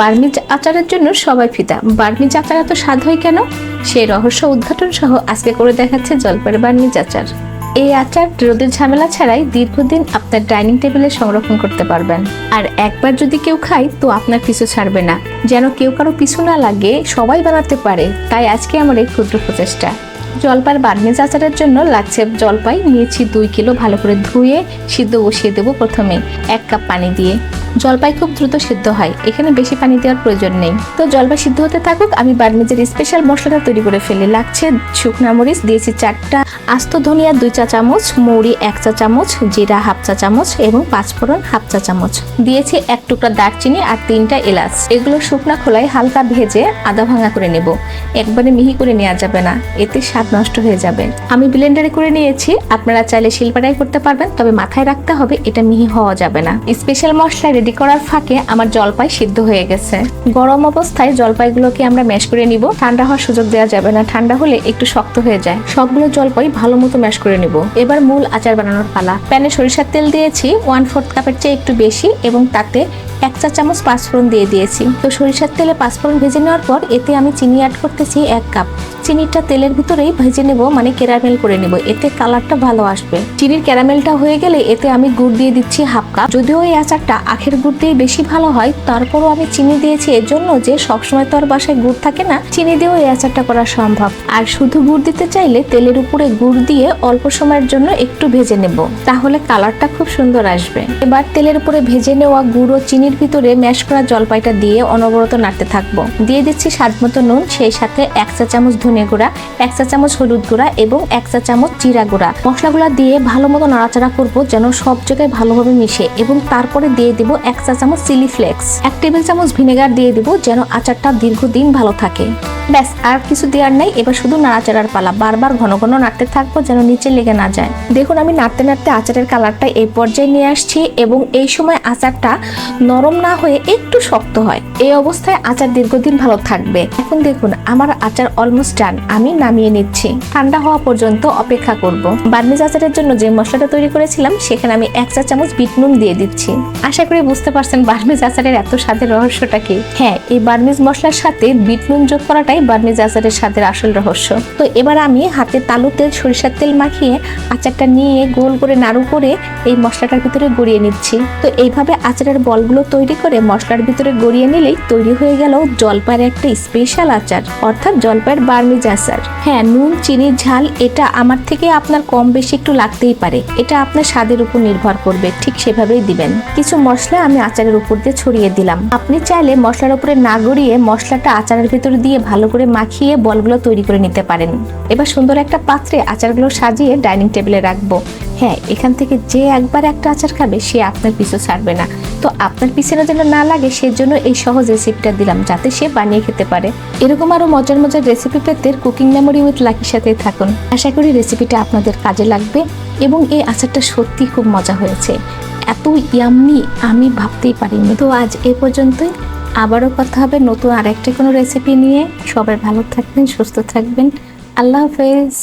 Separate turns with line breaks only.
Burmese আচারের জন্য সবাই ফিতা বার্মিজ আচার এত স্বাদ হয় কেন? সেই রহস্য উদ্ঘাটন সহ আজকে করে দেখাচ্ছে জলপাইয়ের বার্মিজ আচার। এই আচার রোদের ঝামেলা ছাড়াই দীর্ঘদিন আপনার ডাইনিং টেবিলে সংরক্ষণ করতে পারবেন। আর একবার যদি কেউ খায়, তো আপনার পিছু ছাড়বে না। যেন কেউ কারও পিছু না লাগে, সবাই বানাতে পারে। তাই আজকে আমার এই ক্ষুদ্র প্রচেষ্টা। জলপাইয়ের বার্মিজ আচারের জন্য লাগছে জলপাই। নিয়েছি দুই কিলো ভালো করে ধুয়ে, সিদ্ধ বসিয়ে দেবো প্রথমে। এক কাপ পানি দিয়ে। জলপাই খুব দ্রুত সিদ্ধ হয়। এখানে বেশি পানি দেওয়ার প্রয়োজন নেই। তো জলপাই সিদ্ধ হতে থাকুক, আমি বার্মিজের স্পেশাল মশলাটা তৈরি করে ফেলি। লাগছে শুকনা মরিচ, দিয়েছি চারটা আস্ত ধনিয়া, দুই চা চামচ, মৌরি এক চা চামচ, জিরা হাফ চা চামচ এবং পাঁচফোড়ন হাফ চা চামচ। দিয়েছি এক টুকরা দারচিনি আর তিনটা এলাচ। এগুলো শুকনা খোলায় হালকা ভেজে আদা ভাঙা করে নেব। একবারে মিহি করে নেওয়া যাবে না। এতে স্বাদ নষ্ট হয়ে যাবে। আমি ব্লেন্ডারে করে নিয়েছি। আপনারা চাইলে শিলপাটাই করতে পারবেন, তবে মাথায় রাখতে হবে, এটা মিহি হওয়া যাবে না। স্পেশাল মশলা রেডি করার ফাঁকে আমার জলপাই সিদ্ধ হয়ে গেছে। গরম অবস্থায় জলপাইগুলোকে আমরা ম্যাশ করে নিব। ঠান্ডা হওয়ার সুযোগ দেওয়া যাবে না। ঠান্ডা হলে একটু শক্ত হয়ে যায়। সবগুলো জলপাই ভালো মতো ম্যাশ করে নিব। এবার মূল আচার বানানোর পালা। প্যানে সরিষার তেল দিয়েছি। ওয়ান ফোর্থ কাপের চেয়ে একটু বেশি এবং তাতে এক চা চামচ পাঁচফোড়ন দিয়ে দিয়েছি। তো সরিষার তেলে পাঁচফোড়ন ভেজে নেওয়ার পর এতে আমি চিনি অ্যাড করতেছি এক কাপ চিনিটা তেলের ভিতরেই ভেজে নেব মানে ক্যারামেল করে নেব। এতে কালারটা ভালো আসবে। চিনির ক্যারামেলটা হয়ে গেলে এতে আমি গুড় দিয়ে দিচ্ছি হাফ কাপ যদিও এই আচারটা আখের গুড় দিয়ে বেশি ভালো হয়, তারপরও আমি চিনি দিয়েছি এর জন্য যে সবসময় তো আর বাসায় গুড় থাকে না, চিনি দিয়েও এই আচারটা করা সম্ভব। আর শুধু গুড় দিতে চাইলে তেলের উপরে গুড় দিয়ে অল্প সময়ের জন্য একটু ভেজে নেব। তাহলে কালারটা খুব সুন্দর আসবে। এবার তেলের উপরে ভেজে নেওয়া গুড় ও চিনির ভিতরে ম্যাশ করা জলপাইটা দিয়ে অনবরত নাড়তে থাকব। দিয়ে দিচ্ছি স্বাদ মতো নুন, সেই সাথে এক চা চামচ ধনে গুঁড়া, এক চা চামচ হলুদ গুঁড়া এবং এক চা চামচ জিরা গুঁড়া। মশলাগুলো দিয়ে ভালো মতো নাড়াচাড়া করব যেন সব জায়গায় ভালোভাবে মিশে এবং তারপরে দিয়ে দিব এক চা চামচ চিলি ফ্লেক্স। এক টেবিল চামচ ভিনেগার দিয়ে দিব যেন আচারটা দীর্ঘদিন ভালো থাকে। ব্যাস, আর কিছু দেওয়ার নাই। এবার শুধু নাড়াচাড়ার পালা। বারবার ঘন ঘন নাড়তে থাকব যেন নিচে লেগে না যায়। দেখুন, আমি নাড়তে নাড়তে আচারের কালারটা এই পর্যায়ে নিয়ে আসছি এবং এই সময় আচারটা নরম না হয়ে একটু শক্ত হয়। এই অবস্থায় আচার দীর্ঘদিন ভালো থাকবে। এখন দেখুন, আমার আচার অলমোস্ট ডান আমি নামিয়ে নিচ্ছি। ঠান্ডা হওয়া পর্যন্ত অপেক্ষা করব। বার্মিজ আচারের জন্য যে মশলাটা তৈরি করেছিলাম, সেখানে আমি এক চা চামচ বিট নুন দিয়ে দিচ্ছি। আশা করি বুঝতে পারছেন বার্মিজ আচারের এত স্বাদের রহস্যটা কি? হ্যাঁ এই বার্মিজ মশলার সাথে বিট নুন যোগ করাটাই বার্মিজ আচারের স্বাদের আসল রহস্য। তো এবার আমি হাতে তালু তেল, সরিষার তেল মাখিয়ে আচারটা নিয়ে গোল করে নাড়ু করে এই মশলাটার ভিতরে গড়িয়ে নিচ্ছি। তো এইভাবে আচারের বলগুলো তৈরি করে মশলার ভিতরে গড়িয়ে নিলেই তৈরি হয়ে গেল জলপাইয়ের একটা স্পেশাল আচার, অর্থাৎ জলপাইয়ের বার্মিজ আচার হ্যাঁ নুন, চিনি, ঝাল, এটা আমার থেকে আপনার কম বেশি একটু লাগতেই পারে। এটা আপনার স্বাদের উপর নির্ভর করবে, ঠিক সেভাবেই দিবেন। কিছু মশলা আমি আচারের উপর দিয়ে ছড়িয়ে দিলাম। আপনি চাইলে মশলার উপরে না গড়িয়ে মশলাটা আচারের ভিতরে দিয়ে ভালো করে মাখিয়ে বলগুলো তৈরি করে নিতে পারেন। এবার সুন্দর একটা পাত্রে আচারগুলো সাজিয়ে ডাইনিং টেবিলে রাখব। হ্যাঁ এখান থেকে যে একবার একটা আচার খাবে, সে আপনার পিছু ছাড়বে না। তো আপনার পিছনে যেন না লাগে, সেজন্য এই সহজ রেসিপিটা দিলাম যাতে সে বানিয়ে খেতে পারে। এরকম আরও মজার মজার রেসিপি পেতে কুকিং মেমোরি উইথ লাকির সাথে থাকুন। আশা করি রেসিপিটা আপনাদের কাজে লাগবে এবং এই আচারটা সত্যি খুব মজা হয়েছে। এত ইয়াম্মি আমি ভাবতেই পারিনি। তো আজ এ পর্যন্তই। আবারও কথা হবে নতুন আরেকটা কোনো রেসিপি নিয়ে। সবাই ভালো থাকবেন, সুস্থ থাকবেন। আল্লাহ হাফেজ।